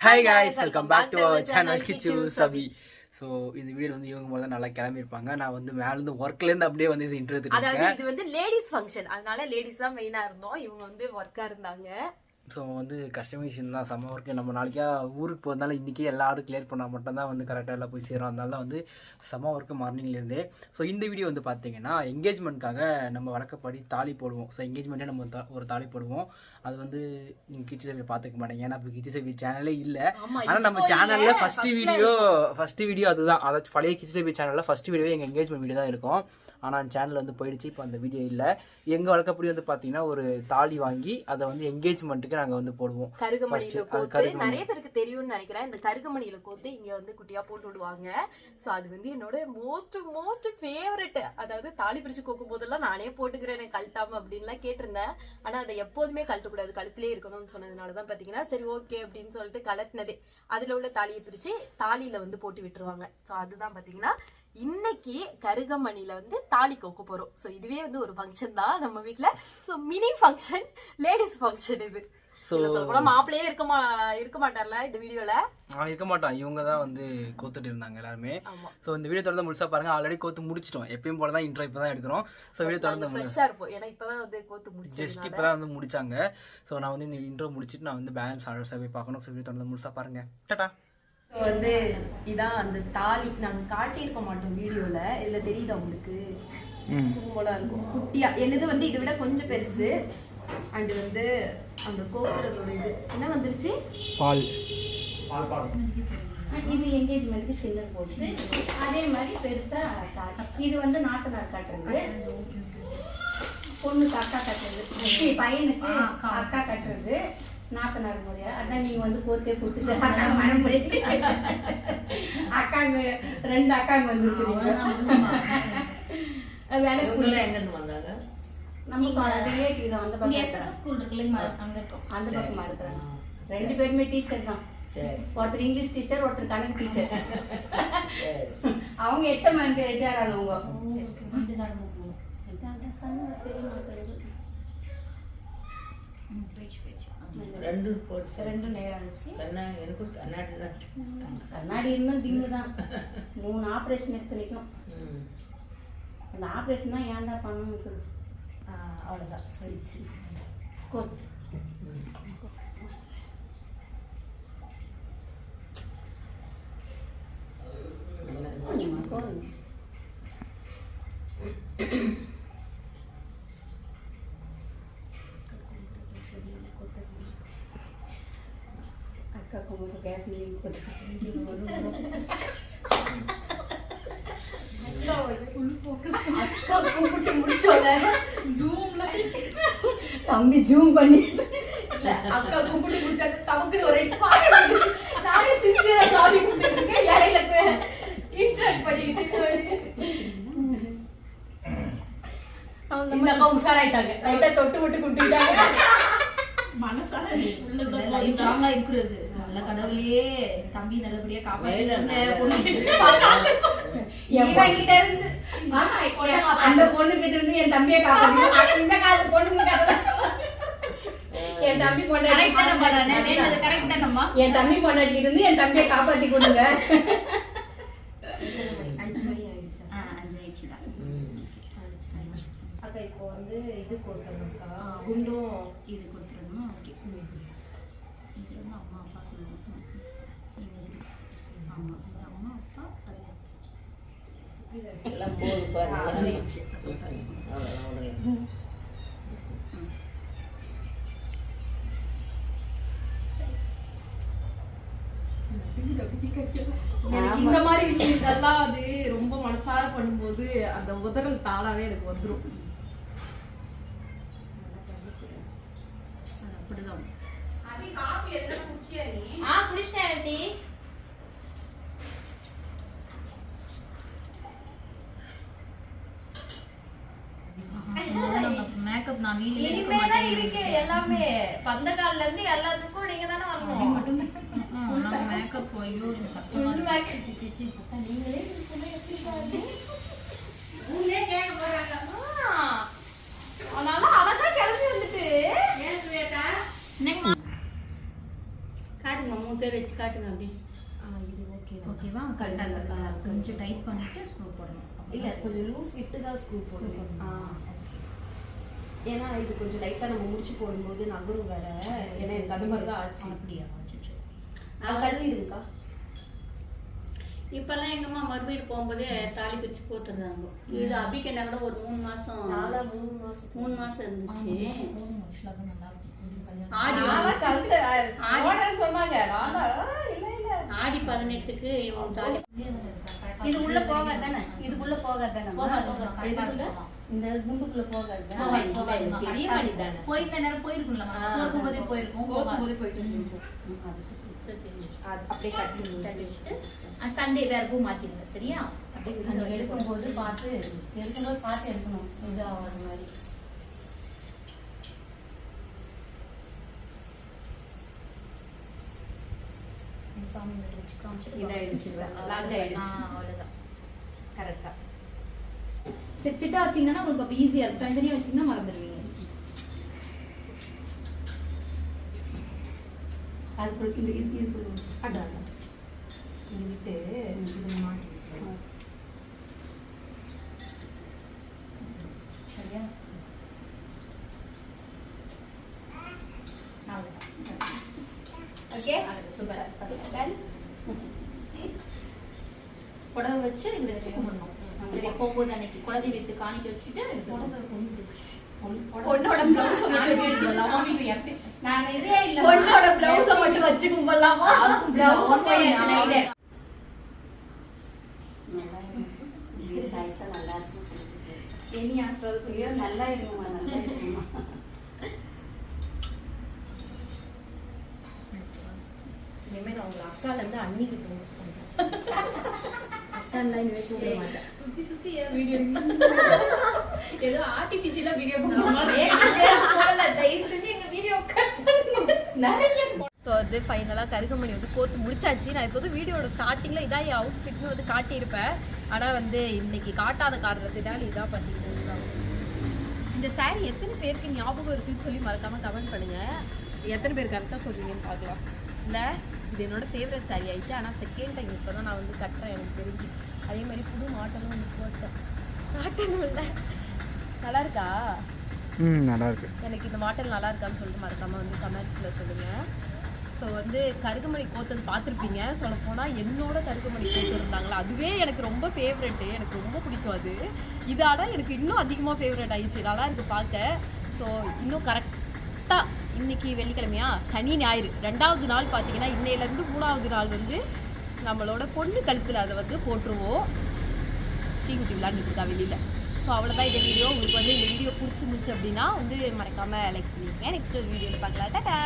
Hi guys welcome back to our channel Kichu Sabi so இந்த video வந்து இவங்க முதல்ல நல்லா கிளம்பியிருப்பாங்க. நான் வந்து மேலேருந்து ஒர்க்லேருந்து அப்படியே வந்து இது இன்டர்வியூ அதாவது இது வந்து லேடிஸ் ஃபங்க்ஷன் அதனால லேடிஸ் தான் மெயினா இருந்தோம். இவங்க வந்து ஒர்க்கா இருந்தாங்க. ஸோ வந்து கஸ்டமைசேஷன் தான். செம்ம ஒர்க்கு நம்ம நாளைக்கா ஊருக்கு போகிறதுனால இன்றைக்கி எல்லா ஆர்டர் கிளியர் பண்ணால் மட்டும்தான் வந்து கரெக்டாக எல்லாம் போய் சேரும். அதனால தான் வந்து செம்ம ஒர்க்கு மார்னிங்லேருந்தே ஸோ இந்த வீடியோ வந்து பார்த்தீங்கன்னா என்கேஜ்மெண்ட்காக நம்ம வழக்கப்படி தாலி போடுவோம். ஸோ என்கேஜ்மெண்ட்டே நம்ம ஒரு தாலி போடுவோம். அது வந்து நீங்கள் கிச்சி சேவி பார்த்துக்க மாட்டீங்க. ஏன்னா இப்போ கிச்சி சேவி சேனலே இல்லை. ஆனால் நம்ம சேனலில் ஃபஸ்ட்டு வீடியோ ஃபஸ்ட்டு வீடியோ அதுதான். அதாச்சும் பழைய கிச்சி சேவி சேனலில் ஃபஸ்ட்டு வீடியோ எங்கள் என்கேஜ்மெண்ட் வீடியோ தான் இருக்கும். ஆனால் அந்த சேனல் வந்து போயிடுச்சு. இப்போ அந்த வீடியோ இல்லை. எங்கள் வழக்கப்படி வந்து பார்த்தீங்கன்னா ஒரு தாலி வாங்கி அதை வந்து என்கேஜ்மெண்ட்டுக்கு நாங்கள் வந்து போடுவோம். கருகமணியில கோத்து. நிறைய பேருக்கு தெரியும்னு நினைக்கிறேன். இந்த கருகமணியில கோத்து இங்க வந்து குட்டியா போட்டு விடுவாங்க. சோ அது வந்து என்னோட மோஸ்ட் மோஸ்ட் ஃபேவரட் அதாவது தாலி பிரிச்சு கோக்கும் போதெல்லாம் நானே போட்டுக்கிறேன் கழட்டாம அப்படின்லாம் கேட்டிருந்தேன். ஆனா அதை எப்போதுமே கழட்டக்கூடாது. கழுத்திலே இருக்கணும்னு சொன்னதுனால தான் பாத்தீங்கன்னா சரி ஓகே அப்படின்னு சொல்லிட்டு கலட்டினதே அதுல உள்ள தாலியை பிரிச்சு தாலியில வந்து போட்டு விட்டுருவாங்க. சோ அதுதான் பாத்தீங்கன்னா இன்னைக்கு கருகமணியில வந்து தாலி கோக்க போறோம். சோ இதுவே வந்து ஒரு ஃபங்க்ஷன் தான் நம்ம வீட்ல. So mini function ladies function இது. ஸோ இல்ல சொல்ல போனா மாப்பிள்ளையே இருக்க மா இருக்க மாட்டார்ல இந்த வீடியோல? நான் இருக்க மாட்டான். இவங்க தான் வந்து கோத்துட்டு இருந்தாங்க எல்லாருமே. ஸோ இந்த வீடியோ தொடர்ந்து முழுசா பாருங்க. ஆல்ரெடி கோத்து முடிச்சிட்டோம். எப்பயும் போல தான் இன்ட்ரோ இப்போ தான் எடுக்கிறோம் ஸோ வீடியோ தொடர்ந்து ஃப்ரெஷ்ஷா இருப்போம் ஏன்னா இப்பதான் வந்து கோத்து ஜஸ்ட் இப்போ தான் வந்து முடிச்சாங்க. ஸோ நான் வந்து இந்த இன்ட்ரோ முடிச்சிட்டு நான் வந்து பேலன்ஸ் ஆர்டர்ஸாக போய் பார்க்கணும். ஸோ வீடியோ தொடர்ந்து முழுசா பாருங்க. டாடா. வந்து இதான் அந்த தாலி. நாங்க காட்டியிருக்க மாட்டோம் வீடியோல. இதுல தெரியுதா உங்களுக்கு? போல இருக்கும். குட்டியா. என்னது வந்து இதை விட கொஞ்சம் பெருசு. அண்ட் வந்து அந்த கோக்குறதோட இது. என்ன வந்துருச்சு? பால். இது என்கேஜ்மெண்ட்டுக்கு சின்னது போச்சு அதே மாதிரி பெருசா. இது வந்து நாத்தனார் காட்டுறது. பொண்ணுக்கு அக்கா கட்டுறது. பையனுக்கு அக்கா. கட்டுறது. நாத்தனார் முறையா. அதான் நீங்க வந்து கோத்தே கொடுத்துட்டு அக்கா அக்காங்க ரெண்டு அக்காங்க வந்துருக்குறீங்க. வேலை நம்ம ரிலேட்டிவ் தான் அந்த பக்கம் ஸ்கூல் இருக்குல்ல அங்க இருக்கும். அந்த பக்கமா இருக்கிறாங்க ரெண்டு பேருமே டீச்சர் தான். ஒருத்தர் இங்கிலீஷ் டீச்சர் ஒருத்தர் கணக்கு டீச்சர் அவங்க எச்சம் வந்து ரிட்டையர் ஆனவங்க. ரெண்டு போட்டு ரெண்டு. நேரம் ஆச்சு. எனக்கு கண்ணாடி தான். கண்ணாடி இருந்தால் தான். மூணு ஆப்ரேஷன் எடுத்து வைக்கும் அந்த ஆப்ரேஷன் தான் ஏன்டா பண்ணணும் அவ்வளோதான் போயிடுச்சு கோட் கோட் அக்கா கும்பிட்டு கேஸ் அக்கா முடிச்சோல? தம்பி ஜூம் பண்ணி இல்ல அக்கா கும்பிட்டு முடிச்சாக்க தமக்குன்னு ஒரு அடி பாருங்க நானே சின்சியரா சாமி இருக்கேன் இடையில இன்டராக்ட் பண்ணிக்கிட்டு இந்த அக்கா உஷாராயிட்டாங்க. லைட்டா தொட்டு விட்டு கும்பிட்டுட்டாங்க லைஃப் லாங்கா இருக்கிறது. நல்ல கடவுளையே தம்பி நல்லபடியா ஆமா, அந்த பொண்ணு கிட்ட இருந்து என் தம்பியை காப்பாத்தி. இந்த கால பொண்ணு என் தம்பி பொண்டாட்டி என் தம்பி பொண்டாட்டி கிட்ட இருந்து என் தம்பியை காப்பாத்தி கொடுங்க. அக்கா இப்போ வந்து இது குண்டும் இது கொடுத்துருமா ஓகே. இது வந்து அம்மா அப்பா சொல்லுவாங்க. ஆமா. இது அம்மா அப்பா அது எல்லாம் போது பாரு ஆ, எல்லாம் ஆயிடுச்சு. அவ்வளோதான் இந்த மாதிரி விஷயங்கள்லாம் அது ரொம்ப மனசார பண்ணும்போது அந்த உதறல் தாளாவே எனக்கு வந்துரும். அது அப்படிதான். ஆ குடிச்சிட்டேன் ஆண்டி மேக்கப் நான் இருக்க இனிமே தான் மாட்டேன். இருக்கு எல்லாமே. பந்தக்கால்ல இருந்து எல்லாத்துக்கும் நீங்க தானே வரணும். மட்டும் நான் மேக்கப் ஐயோ கஷ்டமா makeup. சி, சி, நீங்களே சொன்னா எப்படி பாருங்க? ஆ. அதனால அழகா கிளம்பி வந்துட்டு. இன்னைக்கு மா- காட்டுங்க மூணு பேர் வச்சு காட்டுங்க அப்படி. இது ஓகே ஓகேவா கரெக்டாக கொஞ்சம் டைட் பண்ணிட்டு ஸ்க்ரூ போடணும். இல்ல கொஞ்சம் லூஸ் விட்டு தான் ஸ்க்ரூ போடணும். ஆ ஏன்னா இது கொஞ்சம் லைட்டா நம்ம முடிச்சு போடும்போது நகரும் வேற. ஏன்னா எனக்கு அது மாதிரி தான் ஆச்சு. அப்படியா? அச்சச்சோ. நான் கழுவிடுங்கக்கா இப்பெல்லாம் எங்கம்மா மறுபடியும் போகும்போதே தாலி பிரிச்சு போட்டுடுறாங்க. இது அபிக்கண்டா கூட ஒரு மூணு மாசம் நாலா மூணு மாசம் மூணு மாசம். இருந்துச்சு. ஆடி பதினெட்டுக்கு இவன் தாலி இதே இருக்கா? உள்ள போகாது தானே? இதுக்குள்ள போகாது இந்த குண்டுக்குள்ள போகாது பெரிய. தானே. போயிருந்த நேரம் போயிருக்கும்லம்மா. ஆ. போகும்போதே போயிருக்கும் போகாது. போகும்போது போயிட்டு அப்படியே கட்டி தள்ளி வச்சுட்டு, சண்டே வேற பூ மாத்திருங்க சரியா எடுக்கும்போது பார்த்து எடுக்கும்போது பார்த்து எடுக்கணும் இது ஆகாத மாதிரி சாமி வச்சு காமிச்சிட்டு இதாயிடுச்சு. lock ஆ, ஆயிடுச்சு. அவ்வளவுதான் கரெக்டா செட் செட்டா வச்சீங்கன்னா உங்களுக்கு அப்ப ஈஸியா இருக்கும் தனித்தனியா வச்சீங்கன்னா மறந்துடுவீங்க அது இந்த இது இது பிறகு. அதான். இது விட்டு இது மாட்டி. சரியா ஓகே சூப்பர் Done? புடவை வச்சு இதுல வச்சு கும்பிடணும் சரியா போகும்போது அன்னைக்கு குழந்தை வீட்டு காணிக்க வச்சுட்டு. பொண்ணோட கும்பலாமா? நான் இதே இல்ல பொண்ணோட மட்டும் வச்சு கும்பலாமா? நல்லா இருக்கும். நல்லா இருக்கும். எனி நல்லா இருக்குமா நல்லா இருக்குமா இனிமே நான் உங்க அக்கால இருந்து அண்ணிக்கு போகணும் அக்காலாம் இனிமே கூப்பிட மாட்டேன் சுத்தி சுத்தி ஏன் வீடியோ ஏதோ ஆர்டிபிஷியலா பிஹேவ் பண்ணுவாங்க தயவு செஞ்சு எங்க வீடியோ ஸோ வந்து ஃபைனலாக கருகமணி வந்து கோத்து முடிச்சாச்சு. நான் இப்போ வந்து வீடியோட ஸ்டார்டிங்கில் இதான் என் அவுட்ஃபிட்னு வந்து காட்டியிருப்பேன். ஆனால் வந்து இன்னைக்கு காட்டாத காரணத்தினால் இதான் பார்த்தீங்கன்னா இந்த saree எத்தனை பேருக்கு ஞாபகம் இருக்குன்னு சொல்லி மறக்காமல் கமெண்ட் பண்ணுங்கள் எத்தனை பேர் கரெக்டாக சொல்றீங்கன்னு பார்க்கலாம். இல்லை இது என்னோட ஃபேவரட் saree ஆயிடுச்சு. ஆனால் செகண்ட் டைம் இப்போ தான் நான் வந்து கட்டுறேன் எனக்கு தெரிஞ்சு. அதே மாதிரி புது மாட்டலும் வந்து போட்டேன். காட்டணும் இல்லை. நல்லா இருக்கா ம் நல்லா இருக்கு எனக்கு இந்த மாடல் நல்லா இருக்கான்னு சொல்லிட்டு மறக்காம வந்து கமெண்ட்ஸில் சொல்லுங்கள் ஸோ வந்து கருகுமணி கோத்தல் பார்த்துருப்பீங்க. சொல்ல போனால் என்னோட கருகுமணி கோத்து இருந்தாங்களா? அதுவே எனக்கு ரொம்ப ஃபேவரெட்டு எனக்கு ரொம்ப பிடிக்கும் அது. இதால எனக்கு இன்னும் அதிகமாக ஃபேவரட் ஆயிடுச்சு. நல்லா இருக்கு பார்க்க. ஸோ இன்னும் கரெக்டாக இன்னைக்கு வெள்ளிக்கிழமையா? சனி ஞாயிறு. ரெண்டாவது நாள் பார்த்தீங்கன்னா இன்னையிலேருந்து மூணாவது நாள் வந்து நம்மளோட பொண்ணு கழுத்தில் அதை வந்து போட்டுருவோம். ஸ்ரீகுட்டி விளையாண்டுட்டு வெளியில். ஸோ அவ்வளோதான் இந்த வீடியோ உங்களுக்கு வந்து இந்த வீடியோ பிடிச்சிருந்துச்சு அப்படின்னா வந்து மறக்காமல் லைக் பண்ணிடுங்க நெக்ஸ்ட் ஒரு வீடியோவில் பார்க்கலாம். டாட்டா